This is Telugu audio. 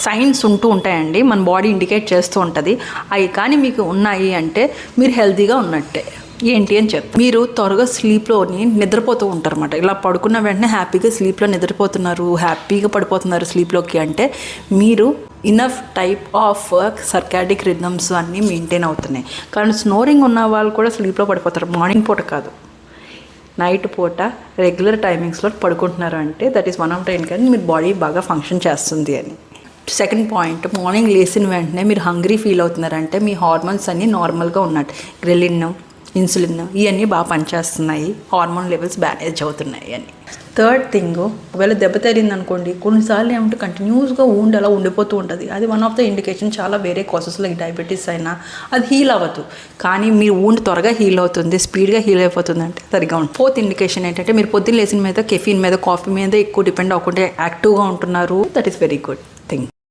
సైన్స్ ఉంటూ ఉంటాయండి. మన బాడీ ఇండికేట్ చేస్తూ ఉంటుంది. అవి కానీ మీకు ఉన్నాయి అంటే మీరు హెల్తీగా ఉన్నట్టే. ఏంటి అని చెప్తా మీరు త్వరగా స్లీప్లోని నిద్రపోతూ ఉంటారు అనమాట ఇలా పడుకున్న వెంటనే హ్యాపీగా స్లీప్లో నిద్రపోతున్నారు హ్యాపీగా పడిపోతున్నారు స్లీప్లోకి అంటే మీరు enough type of circadian rhythms అన్నీ మెయింటైన్ అవుతున్నాయి. కానీ స్నోరింగ్ ఉన్న వాళ్ళు కూడా స్లీప్లో పడిపోతారు. మార్నింగ్ పూట కాదు. నైట్ పూట రెగ్యులర్ టైమింగ్స్లో పడుకుంటున్నారు అంటే that is one of time కానీ మీ బాడీ బాగా ఫంక్షన్ చేస్తుంది అని. సెకండ్ పాయింట్ మార్నింగ్ లేచిన వెంటనే మీరు హంగ్రీ ఫీల్ అవుతున్నారంటే మీ హార్మోన్స్ అన్నీ నార్మల్గా ఉన్నట్టు. గ్రెలిన్ ఇన్సులిన్ ఇవన్నీ బాగా పనిచేస్తున్నాయి. హార్మోన్ లెవెల్స్ బ్యానేజ్ అవుతున్నాయి అని. థర్డ్ థింగ్ ఒకవేళ దెబ్బ తగిలింది అనుకోండి కొన్నిసార్లు ఏమంటే కంటిన్యూస్గా ఉండి అలా ఉండిపోతూ ఉంటుంది. అది వన్ ఆఫ్ ద ఇండికేషన్ చాలా వేరే కాసెస్లో డయాబెటీస్ అయినా అది హీల్ అవ్వదు. కానీ మీరు ఊండ్ త్వరగా హీల్ అవుతుంది స్పీడ్గా హీల్ అయిపోతుంది అంటే సరిగా ఉంటుంది ఫోర్త్ ఇండికేషన్ ఏంటంటే మీరు పొద్దున్న లేచిన మీద కెఫీన్ మీద కాఫీ మీద ఎక్కువ డిపెండ్ అవ్వకుండా యాక్టివ్గా ఉంటున్నారు. That is very good thing